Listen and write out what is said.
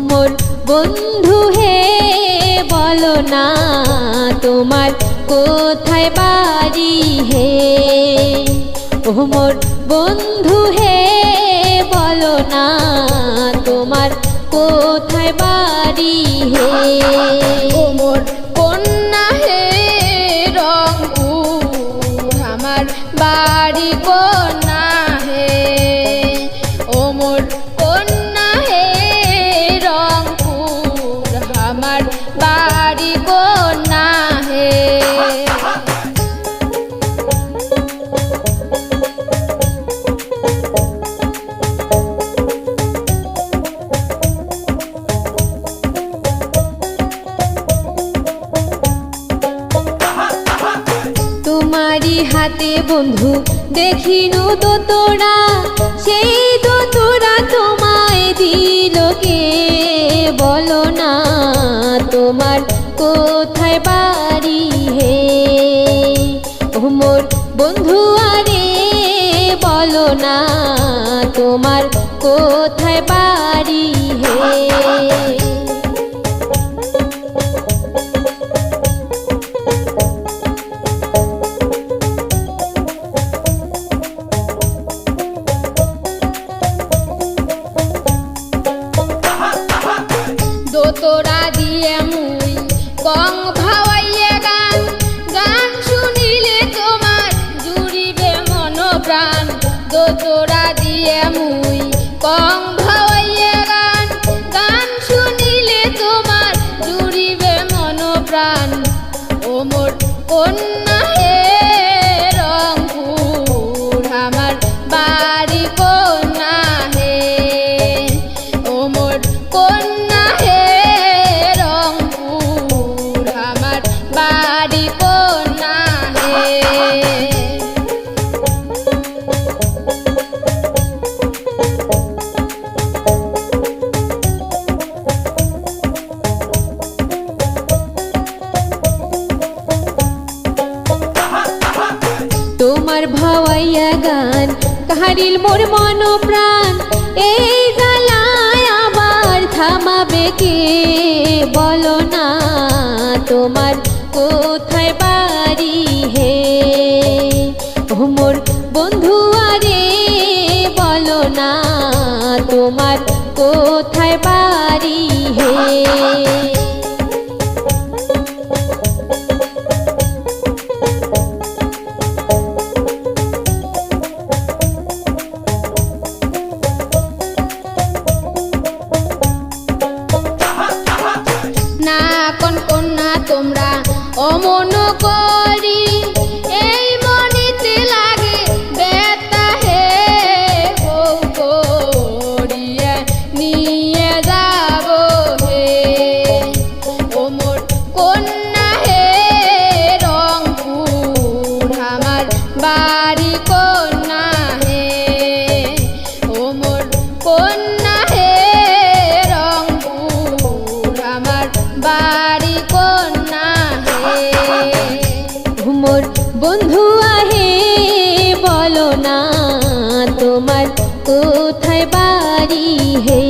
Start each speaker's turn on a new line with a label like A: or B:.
A: মোর বন্ধু হে, বলো না তোমার কোথায় বাড়ি হে? ও বন্ধু হে, বলো না তোমার কোথায় বাড়ি হে?
B: ও কন্যা হে, রংপুর, আমার বাড়ি কন্যা
A: তোমারই হাতে বন্ধু, দেখিনু তো তোরা। সেই তো তোরা তোমায় দিল কে? বলো না, তোমার কোথায় বাড়ি হে? ও বন্ধু আরে, বলো না, তোমার কোথায় বাড়ি হে?
B: দোতরা দিয়ে মুই কং ভাওয়াইয়ে গান গান শুনিলে তোমার জুড়িবে মন প্রাণ ও মোর কন্যা
A: গান কাহারিল মোর মন প্রাণ এই জ্বালায় আবার থামাবে কে? বলো না তোমার কোথায় বাড়ি হে? মোর বন্ধু আরে, বলো না তোমার কোথায় বাড়ি হে?
B: বাড়ি কন্যা হে, ও মোর কন্যা হে, রংপুর আমার বাড়ি কন্যা হে।
A: মোর বন্ধু আহে, বলো না তোমার কোথায় বাড়ি হে।